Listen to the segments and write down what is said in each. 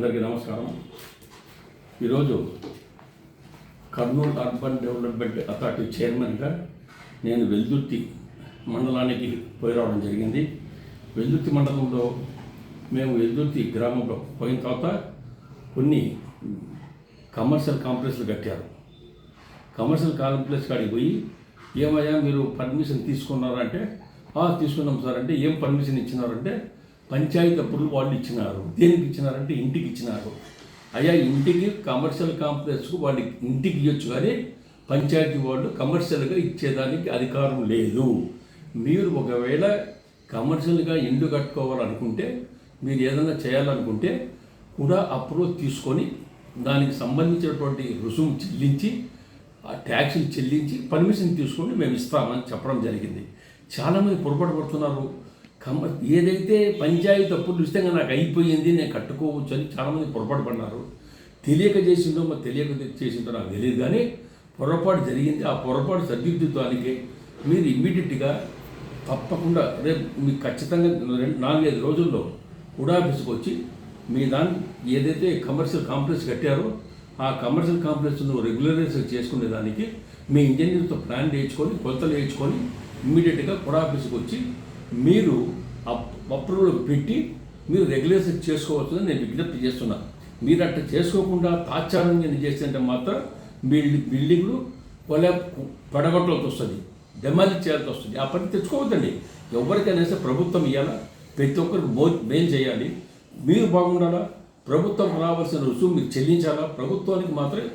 అందరికీ నమస్కారం. ఈరోజు కర్నూలు అర్బన్ డెవలప్మెంట్ అథారిటీ చైర్మన్గా నేను వెల్దుర్తి మండలానికి పోయి రావడం జరిగింది. వెల్దుర్తి మండలంలో మేము వెల్దుర్తి గ్రామంలో పోయిన తర్వాత కొన్ని కమర్షియల్ కాంప్లెక్స్లు కట్టారు. కమర్షియల్ కాంప్లెక్స్ కాడికి పోయి ఏమయ్యా మీరు పర్మిషన్ తీసుకున్నారంటే? తీసుకున్నాం సార్ అంటే ఏం పర్మిషన్ ఇచ్చినారంటే పంచాయతీ అప్పులు వాళ్ళు ఇచ్చినారు. దేనికి ఇచ్చినారంటే ఇంటికి ఇచ్చినారు. అయ్యా ఇంటికి కమర్షియల్ కాంప్లెక్స్కు వాళ్ళు ఇంటికి ఇవ్వచ్చు కానీ పంచాయతీ వాళ్ళు కమర్షియల్గా ఇచ్చేదానికి అధికారం లేదు. మీరు ఒకవేళ కమర్షియల్గా ఇండ్లు కట్టుకోవాలనుకుంటే మీరు ఏదైనా చేయాలనుకుంటే కూడా అప్రూవ్ తీసుకొని దానికి సంబంధించినటువంటి రుసుము చెల్లించి ఆ ట్యాక్సులు చెల్లించి పర్మిషన్ తీసుకొని మేము ఇస్తామని చెప్పడం జరిగింది. చాలామంది పొరపాటు పడుతున్నారు. కమ్మ ఏదైతే పంచాయతీ అప్పుడు ఇస్తే నాకు అయిపోయింది నేను కట్టుకోవచ్చు అని చాలామంది పొరపాటు పడినారు తెలియక చేసిందో మరి తెలియక చేసిందో నాకు తెలియదు కానీ పొరపాటు జరిగింది. ఆ పొరపాటు సరిదిద్దుతానికి మీరు ఇమ్మీడియట్గా తప్పకుండా రేపు మీకు ఖచ్చితంగా రెండు నాలుగైదు రోజుల్లో కూడా ఆఫీస్కి వచ్చి మీ దాన్ని ఏదైతే కమర్షియల్ కాంప్లెక్స్ కట్టారో ఆ కమర్షియల్ కాంప్లెక్స్ నువ్వు రెగ్యులరైజ్ చేసుకునే దానికి మీ ఇంజనీర్తో ప్లాన్ వేయించుకొని కొలతలు వేయించుకొని ఇమ్మీడియట్గా కూడా ఆఫీస్కి వచ్చి మీరు అప్రూవల్ పెట్టి మీరు రెగ్యులేషన్ చేసుకోవచ్చని నేను విజ్ఞప్తి చేస్తున్నాను మీరు అట్లా చేసుకోకుండా తాత్సారంగా చేస్తుంటే మాత్రం మీ బిల్డింగ్లు కొల పడగొట్టాల్సి వస్తుంది. డెమాలిజ్ చేయాల్సి వస్తుంది. ఆ పని తెచ్చుకోవద్దండి. ఎవరికైనా సరే ప్రభుత్వం ఇవ్వాలా ప్రతి ఒక్కరికి మో మేలు చేయాలి. మీరు బాగుండాలా? ప్రభుత్వం రావాల్సిన రుసుము మీరు చెల్లించాలా? ప్రభుత్వానికి మాత్రమే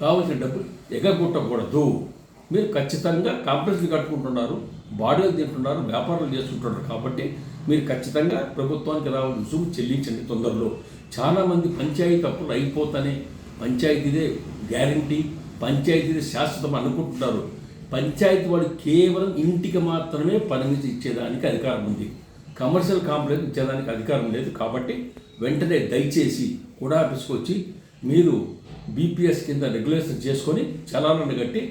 కావాల్సిన డబ్బులు ఎగగొట్టకూడదు. మీరు ఖచ్చితంగా కాంప్లెక్స్ కట్టుకుంటున్నారు బాడీలు తింటున్నారు వ్యాపారాలు చేసుకుంటున్నారు కాబట్టి మీరు ఖచ్చితంగా ప్రభుత్వానికి రావాల్సిన రుసుము చెల్లించండి తొందరలో. చాలామంది పంచాయతీ అప్పులు అయిపోతానే పంచాయతీదే గ్యారంటీ పంచాయతీదే శాశ్వతం అనుకుంటున్నారు. పంచాయతీ వాడు కేవలం ఇంటికి మాత్రమే పరిమితి ఇచ్చేదానికి అధికారం ఉంది. కమర్షియల్ కాంప్లెక్స్ ఇచ్చేదానికి అధికారం లేదు కాబట్టి వెంటనే దయచేసి కూడా ఆఫీస్కి వచ్చి మీరు బీపీఎస్ కింద రెగ్యులేషన్ చేసుకొని చలాలను కట్టి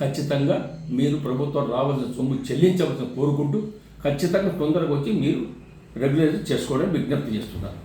ఖచ్చితంగా మీరు ప్రభుత్వం రావాల్సిన సొమ్ము చెల్లించవలసిన కోరుకుంటూ ఖచ్చితంగా తొందరగా వచ్చి మీరు రెగ్యులేషన్ చేసుకోవడం విజ్ఞప్తి చేస్తున్నారు.